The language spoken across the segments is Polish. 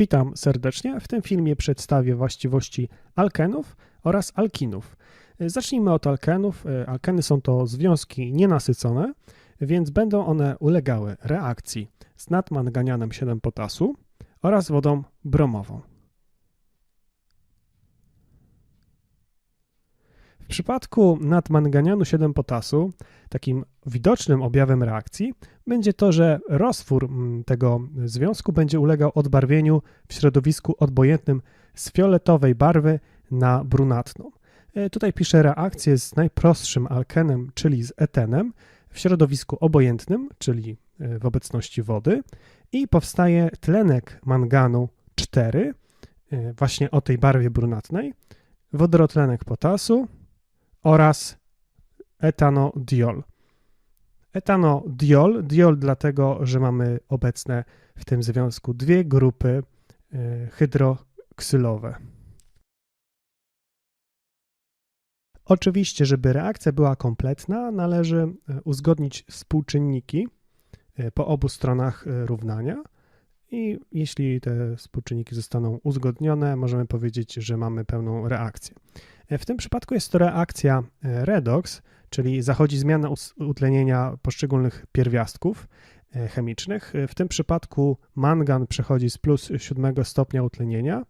Witam serdecznie. W tym filmie przedstawię właściwości alkenów oraz alkinów. Zacznijmy od alkenów. Alkeny są to związki nienasycone, więc będą one ulegały reakcji z nadmanganianem 7 potasu oraz wodą bromową. Przypadku nadmanganianu 7 potasu takim widocznym objawem reakcji będzie to, że roztwór mm, tego związku będzie ulegał odbarwieniu w środowisku obojętnym z fioletowej barwy na brunatną. E, tutaj piszę reakcję z najprostszym alkenem, czyli z etenem, w środowisku obojętnym, czyli e, w obecności wody, i powstaje tlenek manganu 4, e, właśnie o tej barwie brunatnej, wodorotlenek potasu oraz etanodiol. Etanodiol, diol dlatego, że mamy obecne w tym związku dwie grupy e, hydroksylowe. Oczywiście, żeby reakcja była kompletna, należy e, uzgodnić współczynniki e, po obu stronach równania. I jeśli te współczynniki zostaną uzgodnione, możemy powiedzieć, że mamy pełną reakcję. W tym przypadku jest to reakcja redox, czyli zachodzi zmiana utlenienia poszczególnych pierwiastków e, chemicznych. W tym przypadku mangan przechodzi z plus 7 stopnia utlenienia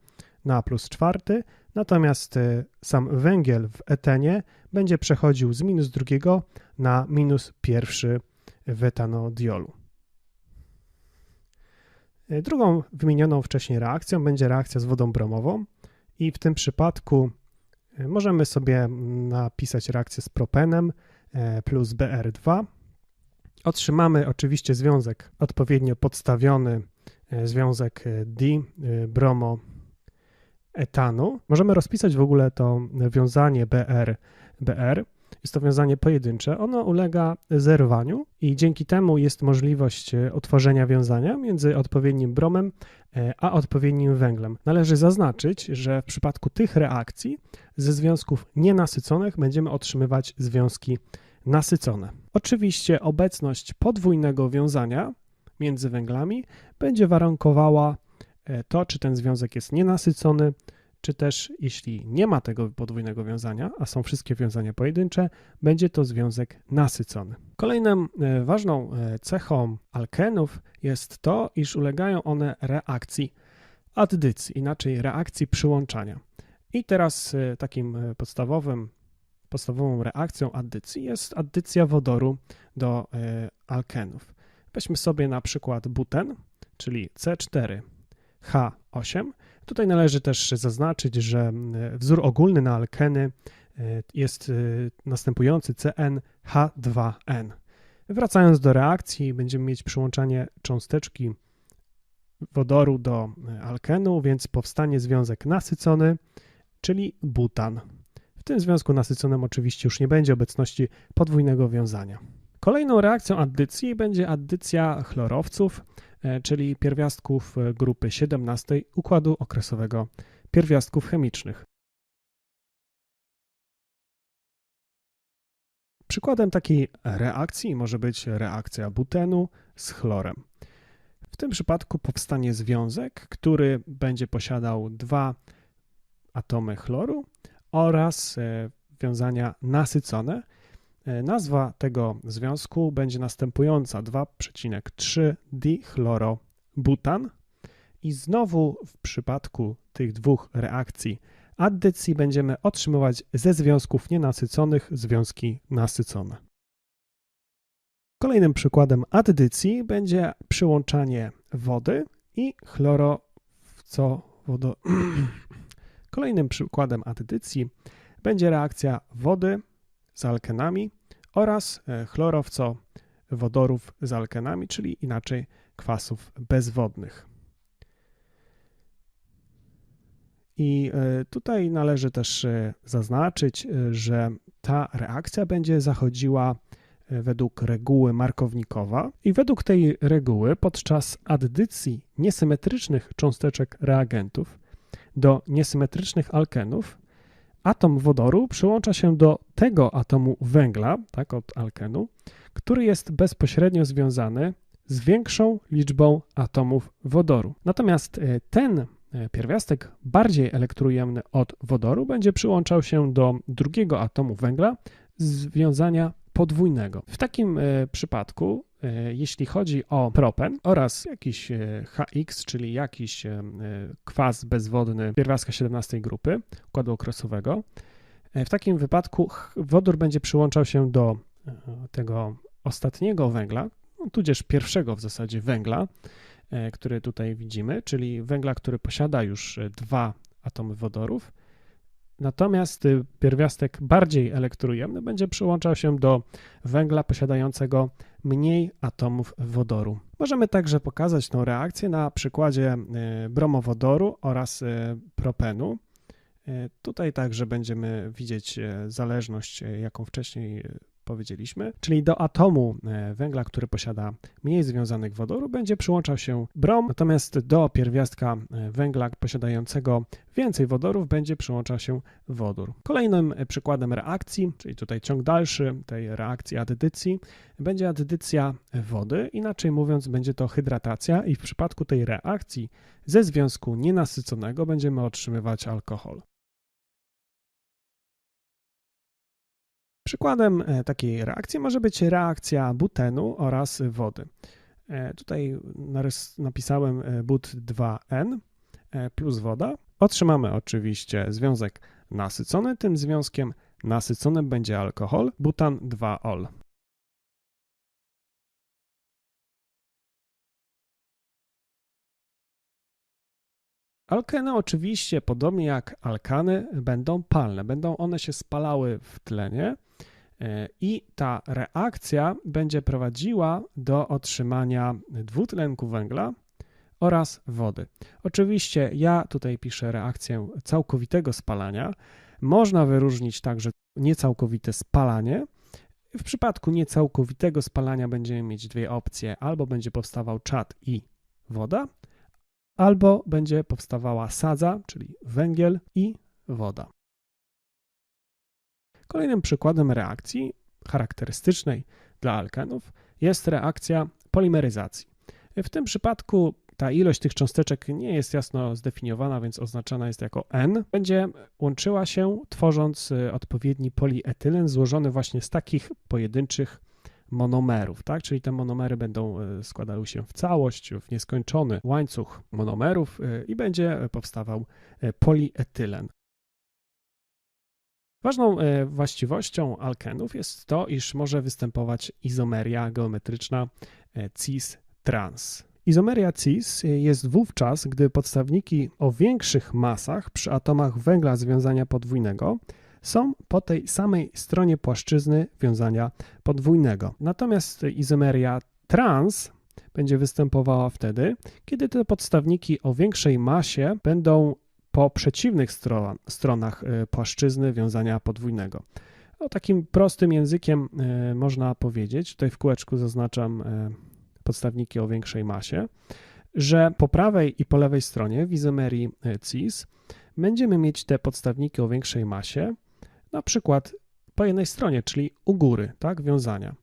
na plus 4, natomiast e, sam węgiel w etenie będzie przechodził z minus drugiego na minus pierwszy w etanodiolu. E, drugą wymienioną wcześniej reakcją będzie reakcja z wodą bromową i w tym przypadku Możemy sobie napisać reakcję z propenem e, plus BR2. Otrzymamy oczywiście związek odpowiednio podstawiony, e, związek e, D, bromo etanu. Możemy rozpisać w ogóle to wiązanie BR, BR jest to wiązanie pojedyncze. Ono ulega zerwaniu i dzięki temu jest możliwość e, utworzenia wiązania między odpowiednim bromem e, a odpowiednim węglem. Należy zaznaczyć, że w przypadku tych reakcji ze związków nienasyconych będziemy otrzymywać związki nasycone. Oczywiście obecność podwójnego wiązania między węglami będzie warunkowała e, to, czy ten związek jest nienasycony, czy też jeśli nie ma tego podwójnego wiązania, a są wszystkie wiązania pojedyncze, będzie to związek nasycony. Kolejną e, ważną e, cechą alkenów jest to, iż ulegają one reakcji addycji, inaczej reakcji przyłączania. I teraz e, takim podstawowym, podstawową reakcją addycji jest addycja wodoru do alkenów. Weźmy sobie na przykład buten, czyli C4H8 Tutaj należy też zaznaczyć, że e, wzór ogólny na alkeny e, jest e, następujący CnH2n. Wracając do reakcji, będziemy mieć przyłączanie cząsteczki wodoru do alkenu, więc powstanie związek nasycony, czyli butan. W tym związku nasyconym oczywiście już nie będzie obecności podwójnego wiązania. Kolejną reakcją addycji będzie addycja chlorowców, czyli pierwiastków e, grupy 17 układu okresowego pierwiastków chemicznych. Przykładem takiej reakcji może być reakcja butenu z chlorem. W tym przypadku powstanie związek, który będzie posiadał dwa atomy chloru oraz e, wiązania nasycone, E, nazwa tego związku będzie następująca 2,3-dichlorobutan i znowu w przypadku tych dwóch reakcji addycji będziemy otrzymywać ze związków nienasyconych związki nasycone. Kolejnym przykładem addycji będzie przyłączanie wody i chlorowcowodo... Kolejnym przykładem addycji będzie reakcja wody z alkenami oraz e, chlorowco-wodorów z alkenami, czyli inaczej kwasów bezwodnych. I e, tutaj należy też e, zaznaczyć, że ta reakcja będzie zachodziła według reguły markownikowa i według tej reguły podczas addycji niesymetrycznych cząsteczek reagentów do niesymetrycznych alkenów atom wodoru przyłącza się do tego atomu węgla, tak, od alkenu, który jest bezpośrednio związany z większą liczbą atomów wodoru. Natomiast e, ten e, pierwiastek bardziej elektroujemny od wodoru będzie przyłączał się do drugiego atomu węgla związania podwójnego. W takim przypadku, jeśli chodzi o propen oraz jakiś HX, czyli jakiś kwas bezwodny pierwiastka 17 grupy układu okresowego, w takim wypadku wodór będzie przyłączał się do tego ostatniego węgla, no, tudzież pierwszego w zasadzie węgla, e, który tutaj widzimy, czyli węgla, który posiada już e, dwa atomy wodorów. Natomiast pierwiastek bardziej elektroujemny będzie przyłączał się do węgla posiadającego mniej atomów wodoru. Możemy także pokazać tę reakcję na przykładzie e, bromowodoru oraz propenu. Tutaj także będziemy widzieć zależność, jaką wcześniej powiedzieliśmy, czyli do atomu e, węgla, który posiada mniej związanych wodoru, będzie przyłączał się brom, natomiast do pierwiastka e, węgla posiadającego więcej wodorów będzie przyłączał się wodór. Kolejnym e, przykładem reakcji, czyli tutaj ciąg dalszy tej reakcji addycji, będzie addycja wody, inaczej mówiąc będzie to hydratacja i w przypadku tej reakcji ze związku nienasyconego będziemy otrzymywać alkohol. Przykładem e, takiej reakcji może być reakcja butenu oraz wody. E, tutaj napisałem e, but 2N plus woda. Otrzymamy oczywiście związek nasycony. Tym związkiem nasyconym będzie alkohol, butan 2-ol. Alkeny oczywiście, podobnie jak alkany, będą palne. Będą one się spalały w tlenie i ta reakcja będzie prowadziła do otrzymania dwutlenku węgla oraz wody. Oczywiście ja tutaj piszę reakcję całkowitego spalania. Można wyróżnić także niecałkowite spalanie. W przypadku niecałkowitego spalania będziemy mieć dwie opcje: albo będzie powstawał czad i woda, albo będzie powstawała sadza, czyli węgiel i woda. Kolejnym przykładem reakcji charakterystycznej dla alkanów jest reakcja polimeryzacji. W tym przypadku ta ilość tych cząsteczek nie jest jasno zdefiniowana, więc oznaczana jest jako N. Będzie łączyła się, tworząc y, odpowiedni polietylen złożony właśnie z takich pojedynczych monomerów, tak? Czyli te monomery będą e, składały się w całość, w nieskończony łańcuch monomerów e, i będzie powstawał polietylen. Ważną właściwością alkenów jest to, iż może występować izomeria geometryczna cis-trans. Izomeria cis jest wówczas, gdy podstawniki o większych masach przy atomach węgla związania podwójnego są po tej samej stronie płaszczyzny wiązania podwójnego. Natomiast izomeria trans będzie występowała wtedy, kiedy te podstawniki o większej masie będą po przeciwnych stron, stronach y, płaszczyzny wiązania podwójnego. O takim prostym językiem y, można powiedzieć, tutaj w kółeczku zaznaczam y, podstawniki o większej masie, że po prawej i po lewej stronie w izomerii cis będziemy mieć te podstawniki o większej masie, na przykład po jednej stronie, czyli u góry, tak, wiązania.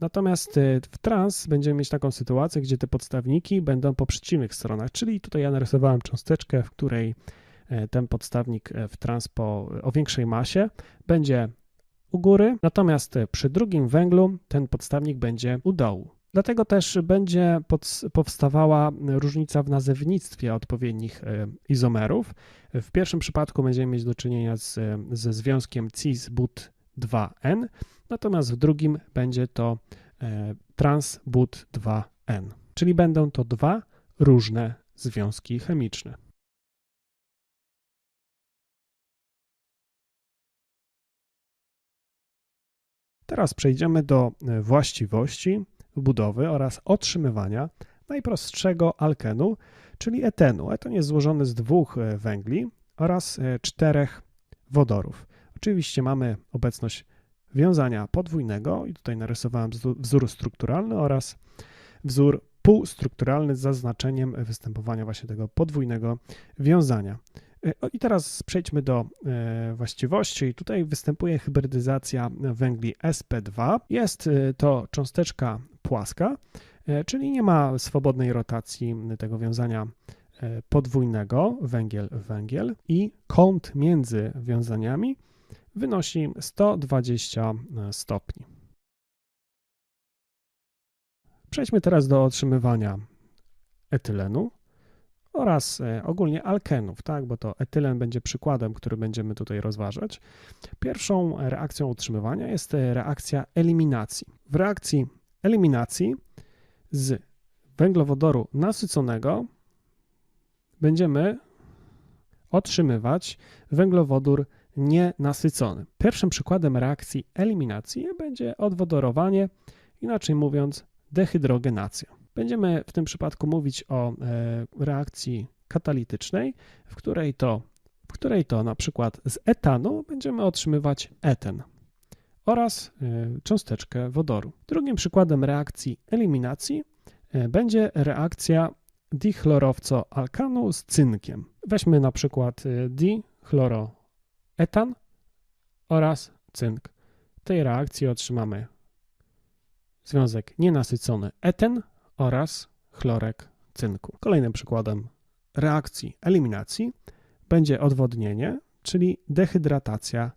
Natomiast w trans będziemy mieć taką sytuację, gdzie te podstawniki będą po przeciwnych stronach, czyli tutaj ja narysowałem cząsteczkę, w której ten podstawnik e, w trans po, o większej masie będzie u góry, natomiast przy drugim węglu ten podstawnik będzie u dołu. Dlatego też będzie powstawała różnica w nazewnictwie odpowiednich e, izomerów. W pierwszym przypadku będziemy mieć do czynienia z, ze związkiem cis-but-2n, natomiast w drugim będzie to e, trans-but-2n, czyli będą to dwa różne związki chemiczne. Teraz przejdziemy do e, właściwości budowy oraz otrzymywania najprostszego alkenu, czyli etenu. Eton jest złożony z dwóch e, węgli oraz e, czterech wodorów. Oczywiście mamy obecność wiązania podwójnego i tutaj narysowałem wzór strukturalny oraz wzór półstrukturalny z zaznaczeniem występowania właśnie tego podwójnego wiązania. E, I teraz przejdźmy do właściwości. Tutaj występuje hybrydyzacja węgli sp2. Jest to cząsteczka płaska, e, czyli nie ma swobodnej rotacji tego wiązania e, podwójnego węgiel-węgiel i kąt między wiązaniami wynosi 120 stopni. Przejdźmy teraz do otrzymywania etylenu oraz e, ogólnie alkenów, tak, bo to etylen będzie przykładem, który będziemy tutaj rozważać. Pierwszą reakcją utrzymywania jest e, reakcja eliminacji. W reakcji eliminacji z węglowodoru nasyconego będziemy otrzymywać węglowodór nienasycony. Pierwszym przykładem reakcji eliminacji będzie odwodorowanie, inaczej mówiąc dehydrogenacja. Będziemy w tym przypadku mówić o e, reakcji katalitycznej, w której to, w której to na przykład z etanu będziemy otrzymywać eten oraz e, cząsteczkę wodoru. Drugim przykładem reakcji eliminacji e, będzie reakcja dichlorowcoalkanu z cynkiem. Weźmy na przykład dichloroetan oraz cynk. W tej reakcji otrzymamy związek nienasycony eten oraz chlorek cynku. Kolejnym przykładem reakcji eliminacji będzie odwodnienie, czyli dehydratacja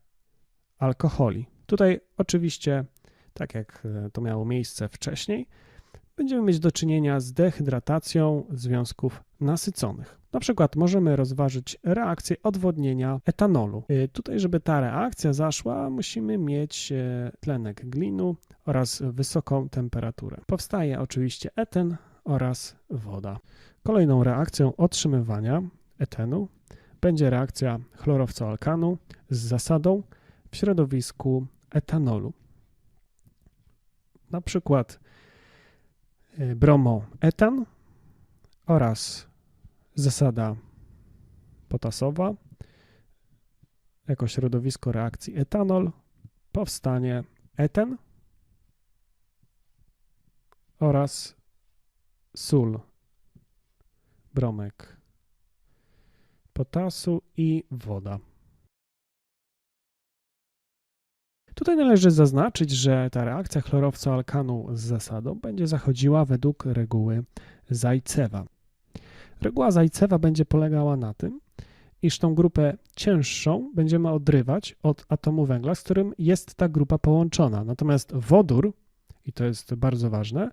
alkoholi. Tutaj oczywiście, tak jak e, to miało miejsce wcześniej, będziemy mieć do czynienia z dehydratacją związków nasyconych. Na przykład możemy rozważyć reakcję odwodnienia etanolu. E, tutaj, żeby ta reakcja zaszła, musimy mieć e, tlenek glinu oraz wysoką temperaturę. Powstaje oczywiście eten oraz woda. Kolejną reakcją otrzymywania etenu będzie reakcja chlorowcoalkanu z zasadą w środowisku etanolu. Na przykład bromoetan oraz zasada potasowa jako środowisko reakcji etanol powstanie eten oraz sól, bromek potasu i woda. Tutaj należy zaznaczyć, że ta reakcja chlorowca-alkanu z zasadą będzie zachodziła według reguły Zajcewa. Reguła Zajcewa będzie polegała na tym, iż tą grupę cięższą będziemy odrywać od atomu węgla, z którym jest ta grupa połączona. Natomiast wodór, i to jest bardzo ważne,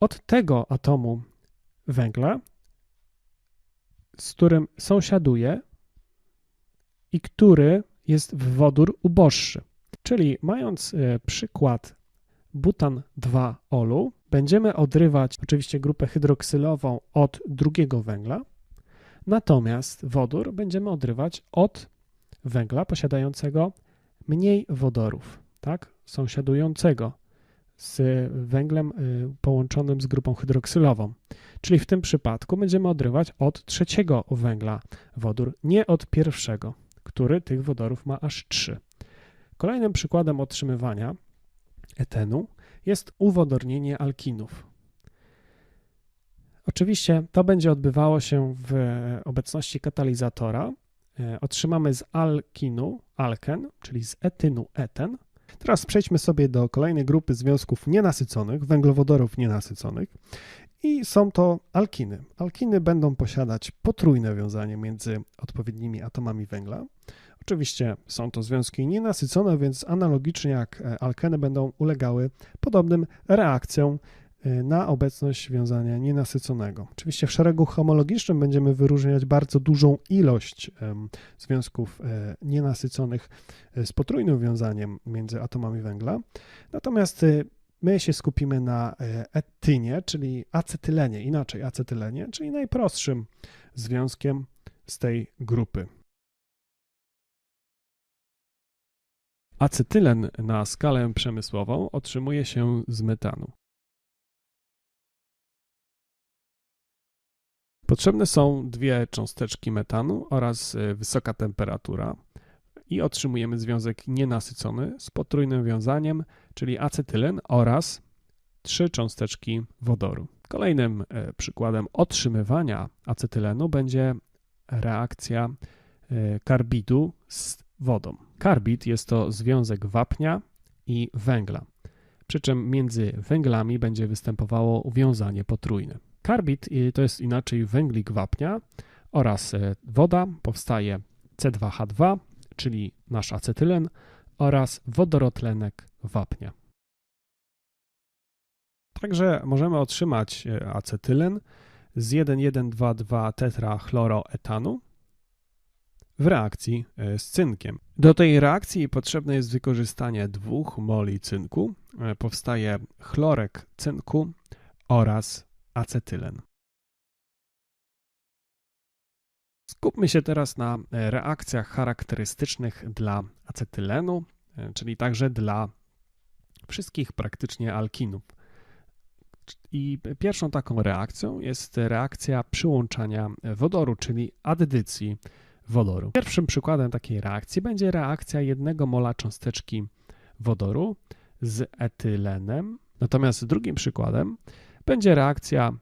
od tego atomu węgla, z którym sąsiaduje i który jest w wodór uboższy. Czyli mając e, przykład butan 2-olu, będziemy odrywać oczywiście grupę hydroksylową od drugiego węgla, natomiast wodór będziemy odrywać od węgla posiadającego mniej wodorów, tak, sąsiadującego z węglem y, połączonym z grupą hydroksylową. Czyli w tym przypadku będziemy odrywać od trzeciego węgla wodór, nie od pierwszego, który tych wodorów ma aż trzy. Kolejnym przykładem otrzymywania etenu jest uwodornienie alkinów. Oczywiście to będzie odbywało się w obecności katalizatora. E, otrzymamy z alkinu alken, czyli z etynu eten, Teraz przejdźmy sobie do kolejnej grupy związków nienasyconych, węglowodorów nienasyconych. I są to alkiny. Alkiny będą posiadać potrójne wiązanie między odpowiednimi atomami węgla. Oczywiście są to związki nienasycone, więc analogicznie jak alkeny będą ulegały podobnym reakcjom Y, na obecność wiązania nienasyconego. Oczywiście w szeregu homologicznym będziemy wyróżniać bardzo dużą ilość związków e, nienasyconych e, z potrójnym wiązaniem między atomami węgla. Natomiast my się skupimy na e, etynie, czyli acetylenie, inaczej acetylenie, czyli najprostszym związkiem z tej grupy. Acetylen na skalę przemysłową otrzymuje się z metanu. Potrzebne są dwie cząsteczki metanu oraz e, wysoka temperatura i otrzymujemy związek nienasycony z potrójnym wiązaniem, czyli acetylen oraz trzy cząsteczki wodoru. Kolejnym e, przykładem otrzymywania acetylenu będzie reakcja e, karbidu z wodą. Karbid jest to związek wapnia i węgla. przy czym między węglami będzie występowało uwiązanie potrójne. Karbid y, to jest inaczej węglik wapnia oraz y, woda, powstaje C2H2, czyli nasz acetylen oraz wodorotlenek wapnia. Także możemy otrzymać y, acetylen z 1,1,2,2 tetrachloroetanu w reakcji e, z cynkiem. Do tej reakcji potrzebne jest wykorzystanie dwóch moli cynku. E, powstaje chlorek cynku oraz acetylen. Skupmy się teraz na e, reakcjach charakterystycznych dla acetylenu, czyli także dla wszystkich praktycznie alkinów. I pierwszą taką reakcją jest reakcja przyłączania wodoru, czyli addycji wodoru. Pierwszym przykładem takiej reakcji będzie reakcja jednego mola cząsteczki wodoru z etylenem. Natomiast drugim przykładem będzie reakcja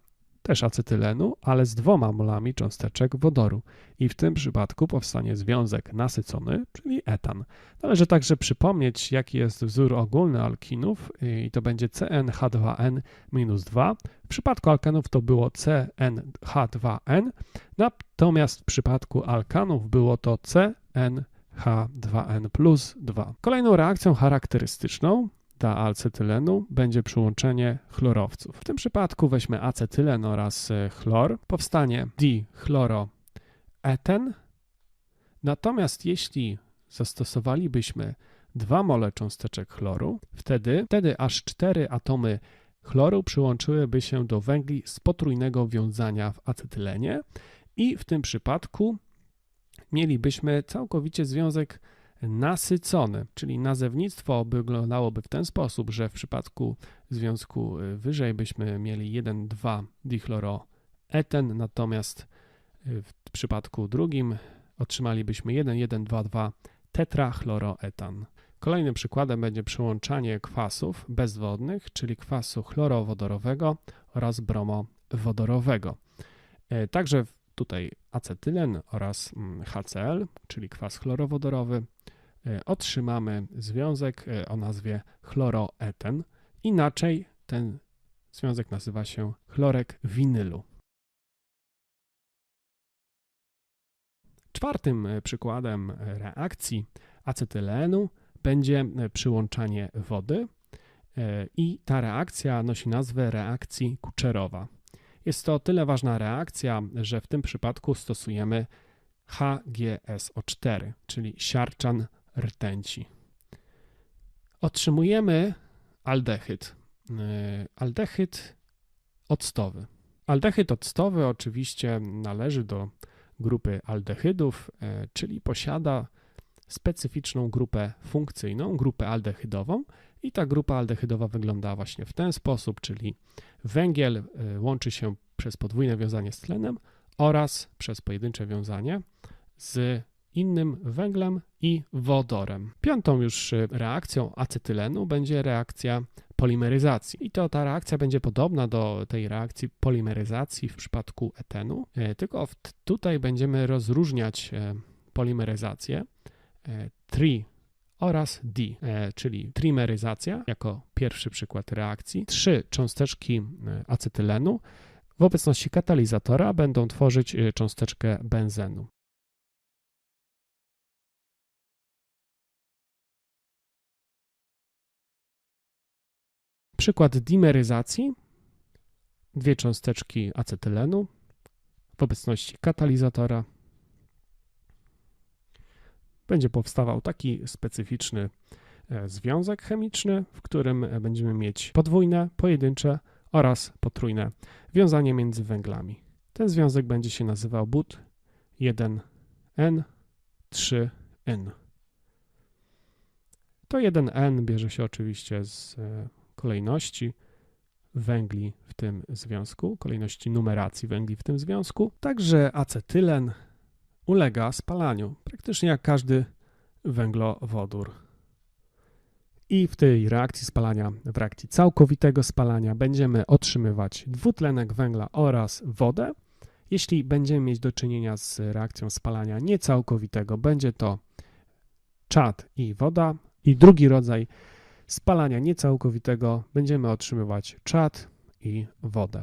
też acetylenu, ale z dwoma molami cząsteczek wodoru. I w tym przypadku powstanie związek nasycony, czyli etan. Należy także przypomnieć, jaki jest wzór ogólny alkinów i to będzie CnH2n-2. W przypadku alkanów to było CnH2n, natomiast w przypadku alkanów było to CnH2n plus 2. Kolejną reakcją charakterystyczną dla acetylenu będzie przyłączenie chlorowców. W tym przypadku weźmy acetylen oraz e, chlor. Powstanie dichloroeten. Natomiast jeśli zastosowalibyśmy dwa mole cząsteczek chloru, wtedy, wtedy aż cztery atomy chloru przyłączyłyby się do węgli z potrójnego wiązania w acetylenie i w tym przypadku mielibyśmy całkowicie związek nasycony, czyli nazewnictwo wyglądałoby w ten sposób, że w przypadku związku y, wyżej byśmy mieli 1,2 dichloroeten, natomiast y, w przypadku drugim otrzymalibyśmy 1,1,2,2 tetrachloroetan. Kolejnym przykładem będzie przyłączanie kwasów bezwodnych, czyli kwasu chlorowodorowego oraz bromowodorowego. E, także tutaj acetylen oraz mm, HCl, czyli kwas chlorowodorowy, otrzymamy związek e, o nazwie chloroeten. Inaczej ten związek nazywa się chlorek winylu. Czwartym e, przykładem reakcji acetylenu będzie przyłączanie wody i ta reakcja nosi nazwę reakcji Kuczerowa. Jest to o tyle ważna reakcja, że w tym przypadku stosujemy HGSO4, czyli siarczan rtęci. Otrzymujemy aldehyd. Y, aldehyd octowy. Aldehyd octowy oczywiście należy do grupy aldehydów, y, czyli posiada specyficzną grupę funkcyjną, grupę aldehydową i ta grupa aldehydowa wygląda właśnie w ten sposób, czyli węgiel y, łączy się przez podwójne wiązanie z tlenem oraz przez pojedyncze wiązanie z innym węglem i wodorem. Piątą już y, reakcją acetylenu będzie reakcja polimeryzacji. I to ta reakcja będzie podobna do tej reakcji polimeryzacji w przypadku etenu, y, tylko tutaj będziemy rozróżniać polimeryzację tri oraz D, czyli trimeryzacja jako pierwszy przykład reakcji. Trzy cząsteczki acetylenu w obecności katalizatora będą tworzyć cząsteczkę benzenu. Przykład dimeryzacji. Dwie cząsteczki acetylenu w obecności katalizatora będzie powstawał taki specyficzny e, związek chemiczny, w którym będziemy mieć podwójne, pojedyncze oraz potrójne wiązanie między węglami. Ten związek będzie się nazywał but 1N 3N. To 1N bierze się oczywiście z e, kolejności węgli w tym związku, kolejności numeracji węgli w tym związku. Także acetylen ulega spalaniu, praktycznie jak każdy węglowodór. I w tej reakcji spalania, w reakcji całkowitego spalania, będziemy otrzymywać dwutlenek węgla oraz wodę. Jeśli będziemy mieć do czynienia z reakcją spalania niecałkowitego, będzie to czad i woda. I drugi rodzaj spalania niecałkowitego będziemy otrzymywać czad i wodę.